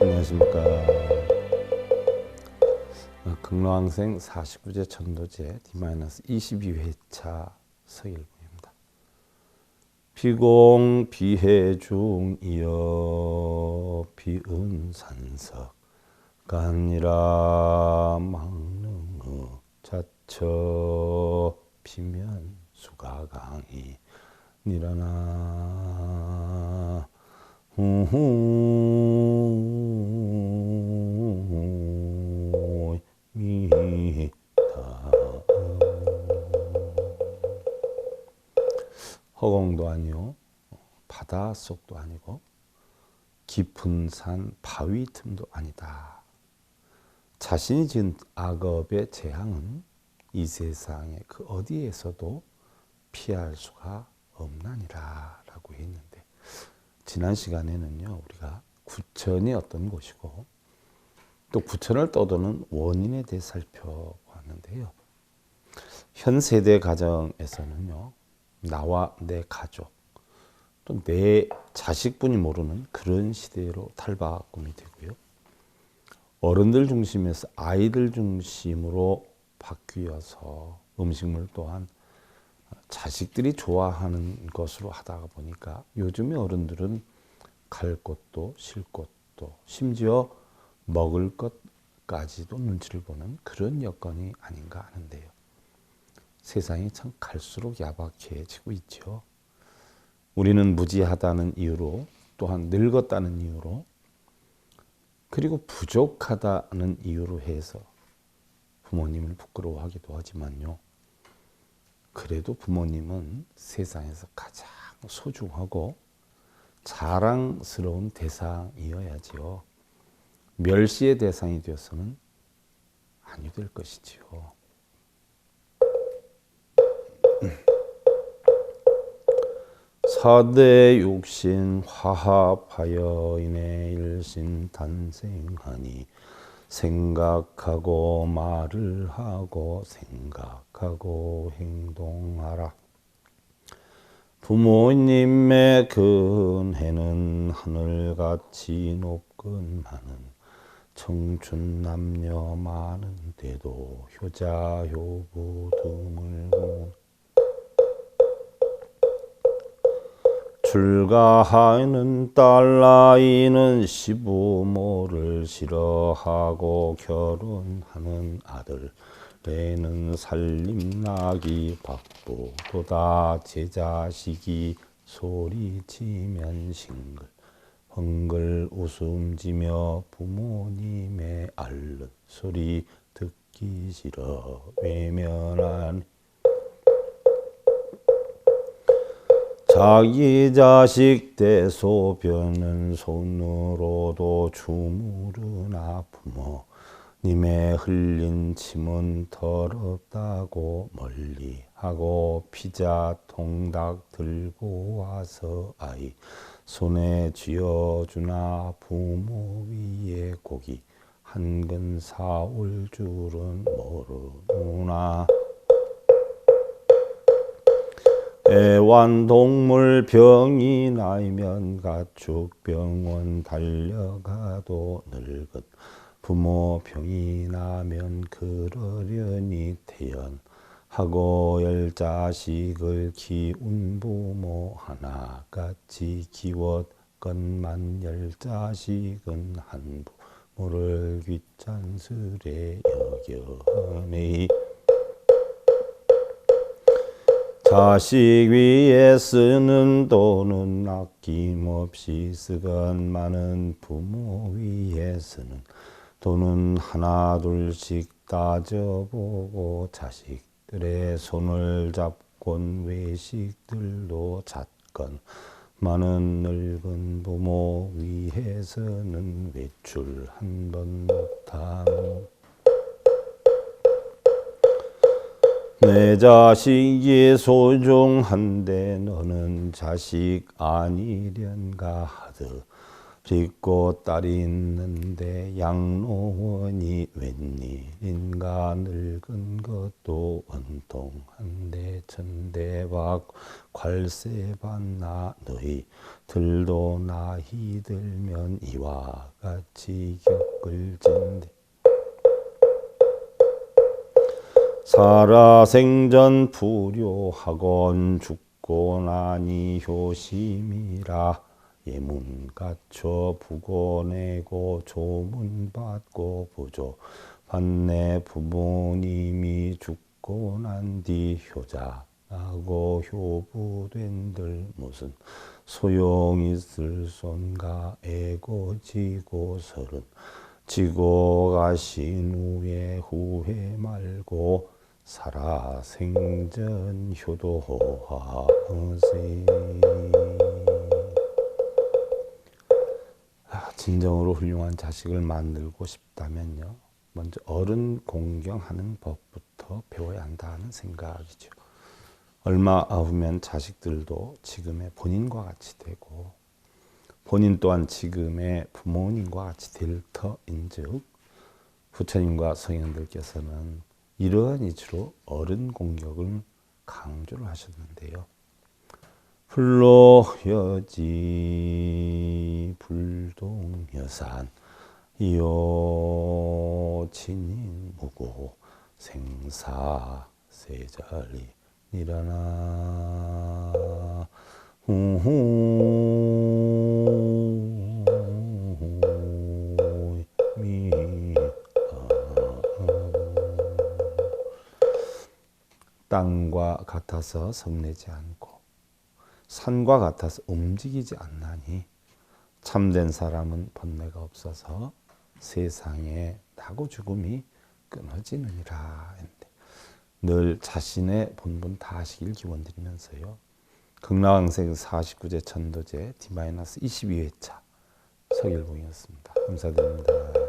안녕하십니까. 어, 극로항생 49제 천도제 D-22회차 서일봉입니다. 비공 비해중이여 비은산석 간이라 막능의 자처 비면 수가강이 니라나 후후 바다 속도 아니고 깊은 산 바위 틈도 아니다. 자신이 지은 악업의 재앙은 이 세상의 그 어디에서도 피할 수가 없나니라 라고 했는데 지난 시간에는요 우리가 구천이 어떤 곳이고 또 구천을 떠도는 원인에 대해 살펴봤는데요. 현 세대 가정에서는요 나와 내 가족 또 내 자식분이 모르는 그런 시대로 탈바꿈이 되고요. 어른들 중심에서 아이들 중심으로 바뀌어서 음식물 또한 자식들이 좋아하는 것으로 하다가 보니까 요즘의 어른들은 갈 곳도 쉴 곳도 심지어 먹을 것까지도 눈치를 보는 그런 여건이 아닌가 하는데요. 세상이 참 갈수록 야박해지고 있죠. 우리는 무지하다는 이유로 또한 늙었다는 이유로 그리고 부족하다는 이유로 해서 부모님을 부끄러워하기도 하지만요. 그래도 부모님은 세상에서 가장 소중하고 자랑스러운 대상이어야지요. 멸시의 대상이 되어서는 아니 될 것이지요. 사대 육신 화합하여 인해 일신 탄생하니 생각하고 말을 하고 생각하고 행동하라. 부모님의 근혜는 하늘같이 높건만은 청춘 남녀 많은데도 효자 효부 드물 출가하는 딸아이는 시부모를 싫어하고 결혼하는 아들. 내는 살림나기 바쁘도다. 제 자식이 소리치면 싱글. 헝글 웃음 지며 부모님의 앓는 소리 듣기 싫어 외면한 자기 자식 대소변은 손으로도 주무르나 부모님의 흘린 침은 더럽다고 멀리하고 피자 통닭 들고 와서 아이. 손에 쥐어주나 부모 위에 고기. 한 근 사올 줄은 모르나 애완동물 병이 나이면 가축병원 달려가도 늙은 부모 병이 나면 그러려니 태연하고 열 자식을 키운 부모 하나같이 키웠건만 열 자식은 한 부모를 귀찮스레 여겨하니 자식 위에 쓰는 돈은 아낌없이 쓰건만은 부모 위에 쓰는 돈은 하나 둘씩 따져보고 자식들의 손을 잡곤 외식들도 잣건 많은 늙은 부모 위해서는 외출 한 번 못하고 내 자식이 소중한데 너는 자식 아니련가 하듯 짓고 딸이 있는데 양로원이 웬일인가 늙은 것도 원통한데 천대박 괄세 받나 너희 들도 나이 들면 이와 같이 겪을 진데 살아생전 불효학원 죽고 나니 효심이라. 예문 갖춰 부고내고 조문 받고 부조. 받네 부모님이 죽고 난 뒤 효자하고 효부된들 무슨 소용 있을 손가 애고 지고 서른. 지고 가신 후에 후회 말고 살아 생전 효도하세 아, 진정으로 훌륭한 자식을 만들고 싶다면요. 먼저 어른 공경하는 법부터 배워야 한다는 생각이죠. 얼마 후면 자식들도 지금의 본인과 같이 되고 본인 또한 지금의 부모님과 같이 될 터인즉 부처님과 성현들께서는 이러한 이치로 어른 공격을 강조를 하셨는데요. 불로여지 불동여산 이오친인 무고 생사 세자리 일어나 후후 땅과 같아서 성내지 않고 산과 같아서 움직이지 않나니 참된 사람은 번뇌가 없어서 세상에 나고 죽음이 끊어지느니라 늘 자신의 본분 다 하시길 기원드리면서요. 극락왕생 49제 천도제 D-22회차 석일봉이었습니다. 감사드립니다.